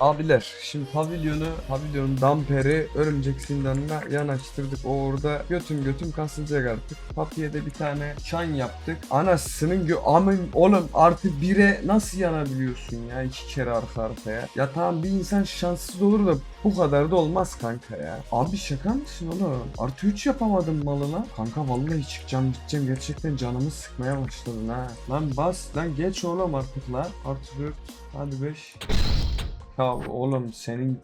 Abiler şimdi pavilyonu, pavilyonun damperi örümcek zindanına yanaştırdık. O orada götüm götüm kasılacak artık. Papiye de bir tane çan yaptık. Anasının gö amın oğlum artı bire nasıl yanabiliyorsun ya iki kere arka arkaya. Ya tamam bir insan şanssız olur da bu kadar da olmaz kanka ya. Abi şaka mısın oğlum? Artı 3 yapamadım malına. Kanka vallahi çıkacağım gideceğim gerçekten canımı sıkmaya başladın ha. Lan bas lan geç oğlum artık lan. Artı 4 hadi 5. Ya oğlum senin...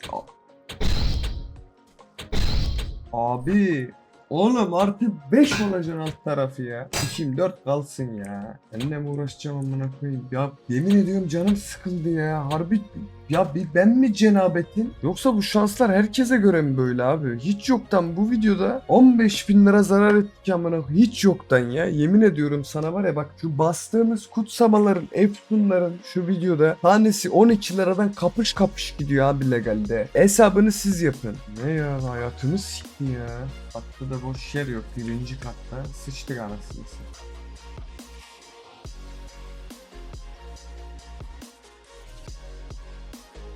Abi Oğlum artık 5 olacaksın alt tarafı ya. 2 4 kalsın ya. Seninle mi uğraşacağım amına koyayım? Ya yemin ediyorum canım sıkıldı ya. Harbi ya bir ben mi cenabetin? Yoksa bu şanslar herkese göre mi böyle abi? Hiç yoktan bu videoda 15 bin lira zarar ettik amına. Hiç yoktan ya. Yemin ediyorum sana var ya bak şu bastığımız kutsamaların, efsunların şu videoda tanesi 12 liradan kapış kapış gidiyor abi legalde. Hesabını siz yapın. Ne ya hayatımı sikti ya. Hatta da boş yer yok. Birinci katta sıçtık anasını satayım.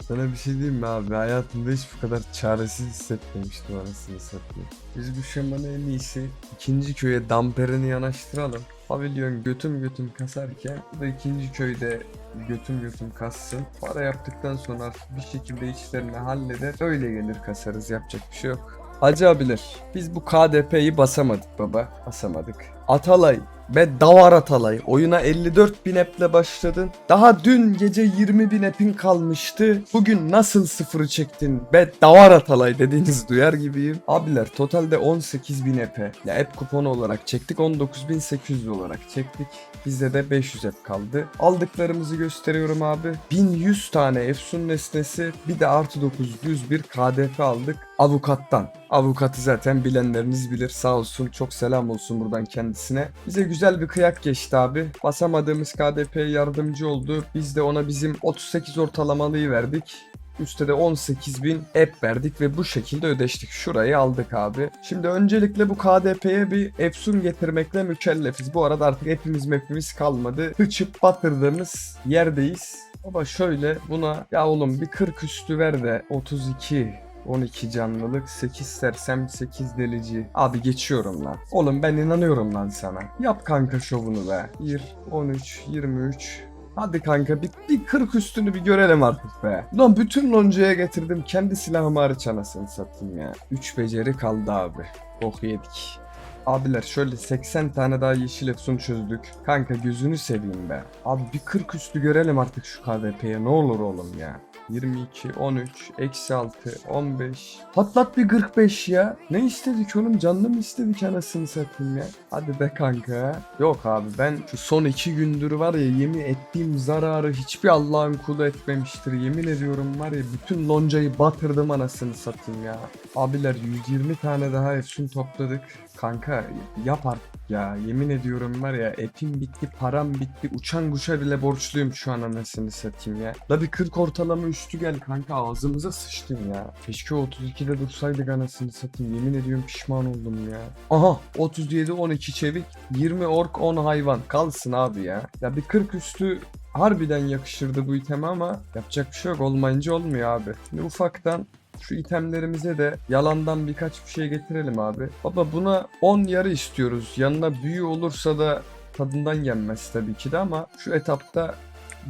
Sana bir şey diyeyim mi abi? Hayatımda hiç bu kadar çaresiz hissetmemiştim anasını satayım. Biz bu şamanı en iyisi ikinci köye damperini yanaştıralım. Pavilyon götüm götüm kasarken bu da ikinci köyde götüm götüm kassın. Para yaptıktan sonra bir şekilde işlerini halleder. Öyle gelir kasarız yapacak bir şey yok. Hacı abiler biz bu KDP'yi basamadık baba. Basamadık. Atalay ve Davar Atalay oyuna 54 bin eple başladın. Daha dün gece 20 bin epin kalmıştı. Bugün nasıl sıfırı çektin be Davar Atalay dediğiniz duyar gibiyim. Abiler totalde 18 bin epe. Ya ep kuponu olarak çektik 19.800 olarak çektik. Bizde de 500 ep kaldı. Aldıklarımızı gösteriyorum abi. 1100 tane Efsun nesnesi bir de artı 900 bir KDP aldık avukattan. Avukatı zaten bilenleriniz bilir. Sağ olsun çok selam olsun buradan kendisine. Bize güzel bir kıyak geçti abi. Basamadığımız KDP'ye yardımcı oldu. Biz de ona bizim 38 ortalamalıyı verdik. Üste de 18.000 app verdik ve bu şekilde ödeştik. Şurayı aldık abi. Şimdi öncelikle bu KDP'ye bir Efsun getirmekle mükellefiz. Bu arada artık hepimiz mapimiz kalmadı. Hıçıp batırdığımız yerdeyiz. Ama şöyle buna ya oğlum bir 40 üstü ver de 32 12 canlılık 8 sersem 8 delici. Abi geçiyorum lan. Oğlum ben inanıyorum lan sana. Yap kanka şovunu be. 1, 13, 23, Hadi kanka bir, bir 40 üstünü bir görelim artık be. Lan bütün loncaya getirdim kendi silahımı hariç anasını satayım ya. 3 beceri kaldı abi. Bok yedik. Abiler şöyle 80 tane daha yeşil efsun çözdük. Kanka gözünü seveyim be. Abi bir 40 üstü görelim artık şu KDP'ye ne olur oğlum ya. 22, 13, eksi 6, 15. Patlat bir 45 ya. Ne istedik oğlum? Canlı mı istedik anasını satayım ya? Hadi be kanka. Yok abi ben şu son 2 gündür var ya yemin ettiğim zararı hiçbir Allah'ın kulu etmemiştir. Yemin ediyorum var ya bütün loncayı batırdım anasını satayım ya. Abiler 120 tane daha efsun topladık. Kanka yap artık ya. Yemin ediyorum var ya etim bitti, param bitti. Uçan kuşa bile borçluyum şu an anasını satayım ya. La bir 40 ortalama üstü gel kanka ağzımıza sıçtın ya. Keşke 32'de dursaydık anasını satayım. Yemin ediyorum pişman oldum ya. Aha 37 12 çevik 20 ork 10 hayvan. Kalsın abi ya. Ya bir 40 üstü harbiden yakışırdı bu iteme ama yapacak bir şey yok olmayınca olmuyor abi. Şimdi ufaktan şu itemlerimize de yalandan birkaç bir şey getirelim abi. Baba buna 10 yarı istiyoruz. Yanına büyü olursa da tadından yenmez tabii ki de ama şu etapta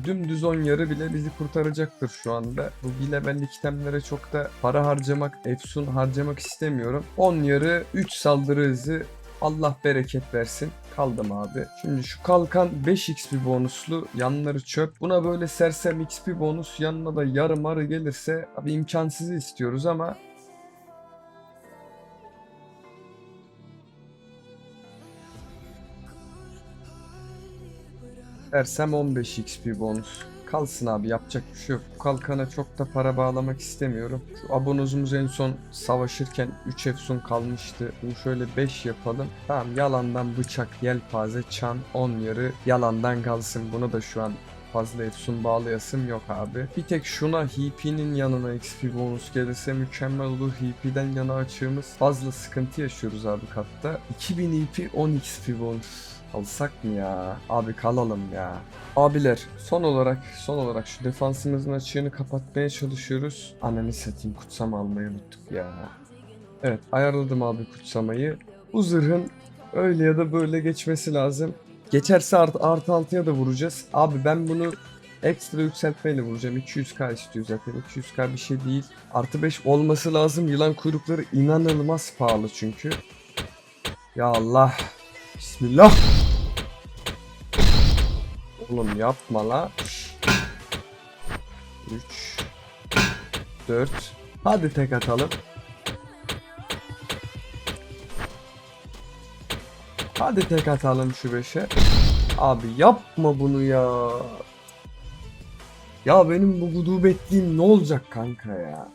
dümdüz 10 yarı bile bizi kurtaracaktır şu anda. Bu bile ben itemlere çok da para harcamak, efsun harcamak istemiyorum. 10 yarı 3 saldırı hızı Allah bereket versin. Kaldım abi. Şimdi şu kalkan 5 XP bonuslu yanları çöp. Buna böyle sersem XP bonus yanına da yarı marı gelirse abi imkansızı istiyoruz ama Versem 15 XP bonus. Kalsın abi yapacak bir şey yok. Bu kalkana çok da para bağlamak istemiyorum. Şu abonozumuz en son savaşırken 3 efsun kalmıştı. Bunu şöyle 5 yapalım. Tamam yalandan bıçak, yelpaze, çan, 10 yarı yalandan kalsın. Bunu da şu an fazla efsun bağlayasım yok abi. Bir tek şuna HP'nin yanına XP bonus gelirse mükemmel olur. HP'den yana açığımız fazla sıkıntı yaşıyoruz abi katta. 2000 EP 10 XP bonus. Kalsak mı ya? Abi kalalım ya. Abiler son olarak son olarak şu defansımızın açığını kapatmaya çalışıyoruz. Ananı satayım kutsama almayı unuttuk ya. Evet ayarladım abi kutsamayı. Bu zırhın öyle ya da böyle geçmesi lazım. Geçerse artı, artı altıya da vuracağız. Abi ben bunu ekstra yükseltmeyle vuracağım. 200k istiyor zaten. 200k bir şey değil. Artı 5 olması lazım. Yılan kuyrukları inanılmaz pahalı çünkü. Ya Allah. Bismillah. Oğlum yapma la. 3 4 Hadi tek atalım. Hadi tek atalım şu 5'e. Abi yapma bunu ya. Ya benim bu gudubetliğim ne olacak kanka ya?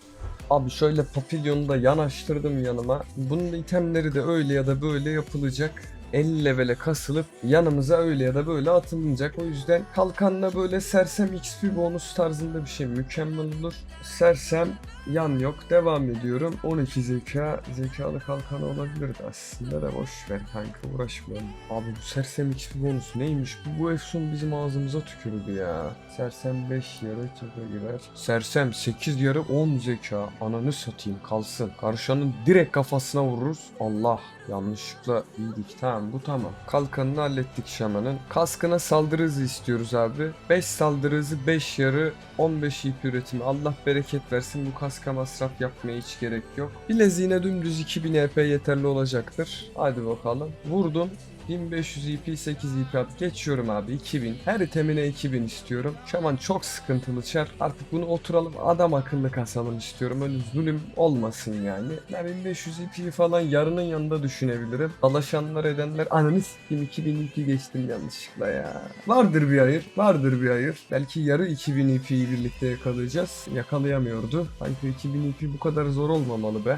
Abi şöyle papilyonu da yanaştırdım yanıma. Bunun itemleri de öyle ya da böyle yapılacak. 50 levele kasılıp yanımıza öyle ya da böyle atılacak. O yüzden kalkanla böyle sersem XP bonus tarzında bir şey mükemmel olur. Sersem yan yok. Devam ediyorum. 12 zeka. Zekalı kalkanı olabilirdi aslında da boş ver kanka uğraşmayalım. Abi bu sersem XP bonus neymiş? Bu, bu Efsun bizim ağzımıza tükürdü ya. Sersem 5 yarı çöpe girer. Sersem 8 yarı 10 zeka. Ananı satayım kalsın. Karşanın direkt kafasına vururuz. Allah yanlışlıkla yedik. Tamam bu tamam. Kalkanını hallettik şamanın. Kaskına saldırı hızı istiyoruz abi. 5 saldırı hızı 5 yarı 15 ip üretimi. Allah bereket versin bu kaska masraf yapmaya hiç gerek yok. Bileziğine dümdüz 2000 EP yeterli olacaktır. Hadi bakalım. Vurdum. 1500 EP 8 EP at. Geçiyorum abi 2000. Her itemine 2000 istiyorum. Şaman çok sıkıntılı çar. Artık bunu oturalım adam akıllı kasalım istiyorum. Öyle zulüm olmasın yani. Ben 1500 EP'yi falan yarının yanında düşünebilirim. Dalaşanlar edenler ananı s**tim 2000 EP geçtim yanlışlıkla ya. Vardır bir hayır. Vardır bir hayır. Belki yarı 2000 EP'yi birlikte yakalayacağız. Yakalayamıyordu. Sanki 2000 EP bu kadar zor olmamalı be.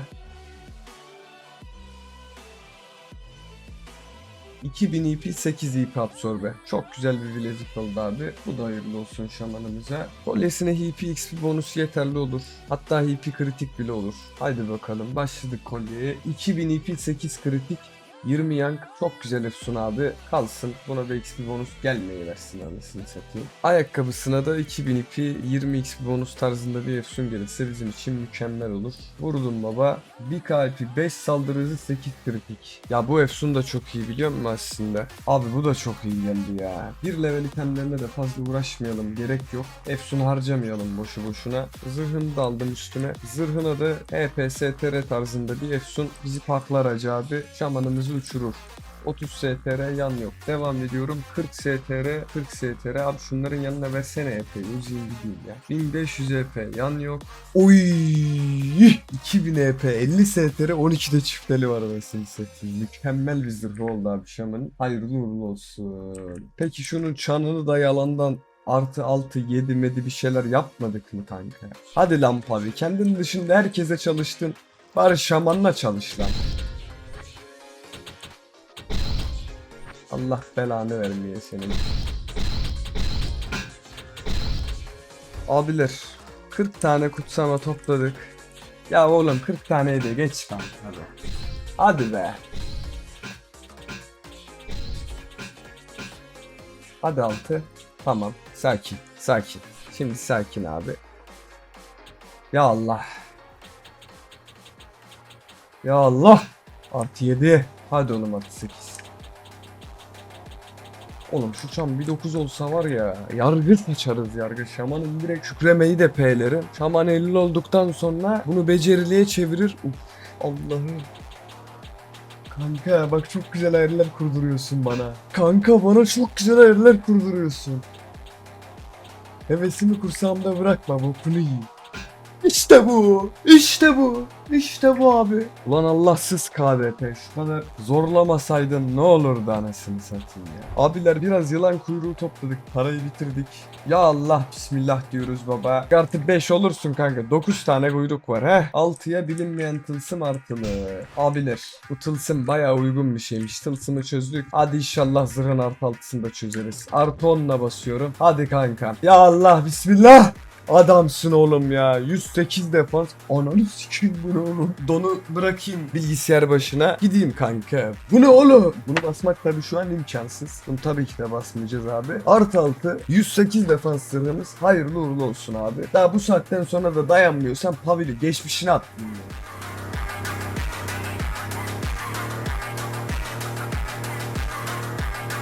2000 EP 8 EP absorbe. Çok güzel bir bilezik oldu abi. Bu da hayırlı olsun şamanımıza. Kolyesine EP XP bonusu yeterli olur. Hatta EP kritik bile olur. Haydi bakalım başladık kolyeye. 2000 EP 8 kritik. 20 yank çok güzel Efsun abi. Kalsın. Buna da XP bonus gelmeyi versin anasını satayım. Ayakkabısına da 2000 ipi 20 XP bonus tarzında bir Efsun gelirse bizim için mükemmel olur. Vurdum baba. 1 kalpi 5 saldırı hızı 8 kritik. Ya bu Efsun da çok iyi biliyor musun aslında? Abi bu da çok iyi geldi ya. Bir level itemlerine de fazla uğraşmayalım. Gerek yok. Efsun harcamayalım boşu boşuna. Zırhını da aldım üstüne. Zırhına da EPSTR tarzında bir Efsun bizi paklar acı abi. Şamanımızı uçurur. 30 STR yan yok. Devam ediyorum. 40 STR, 40 STR. Abi şunların yanına versene EP'yi. Uzayım gideyim ya. 1500 EP yan yok. Oy! 2000 EP, 50 STR, 12'de çifteli var arasını satayım. Mükemmel bir zırh oldu abi şamanın. Hayırlı uğurlu olsun. Peki şunun çanını da yalandan artı 6 7 medi bir şeyler yapmadık mı kanka? Hadi lan Pavi kendin dışında herkese çalıştın. Bari şamanla çalış lan. Allah belanı vermeye senin. Abiler 40 tane kutsama topladık. Ya oğlum 40 taneye de geç kanka hadi. Hadi be. Hadi altı. Tamam. Sakin. Sakin. Şimdi sakin abi. Ya Allah. Ya Allah. Artı 7. Hadi oğlum artı 8. Oğlum şu çam bir 9 olsa var ya yargı saçarız yargı. Şamanın direkt şükremeyi de P'lerim. Şaman 50 olduktan sonra bunu beceriliğe çevirir. Uf Allah'ım. Kanka bak çok güzel hayaller kurduruyorsun bana. Kanka bana çok güzel hayaller kurduruyorsun. Hevesimi kursağımda bırakma bokunu yiyeyim. İşte bu. İşte bu. İşte bu abi. Ulan Allahsız KDP. Kadar zorlamasaydın ne olurdu anasını satayım ya. Abiler biraz yılan kuyruğu topladık. Parayı bitirdik. Ya Allah bismillah diyoruz baba. Artık 5 olursun kanka. 9 tane kuyruk var he. 6'ya bilinmeyen tılsım artılı. Abiler bu tılsım baya uygun bir şeymiş. Tılsımı çözdük. Hadi inşallah zırhın artı altısını da çözeriz. Artı 10'la basıyorum. Hadi kanka. Ya Allah bismillah. Adamsın oğlum ya. 108 defans. Ananı sikeyim bunu oğlum. Donu bırakayım bilgisayar başına. Gideyim kanka. Bu ne oğlum? Bunu basmak tabii şu an imkansız. Bunu tabii ki de basmayacağız abi. Artı altı 108 defans sırrımız hayırlı uğurlu olsun abi. Daha bu saatten sonra da dayanmıyorsan Pavil'i geçmişine attım. ya.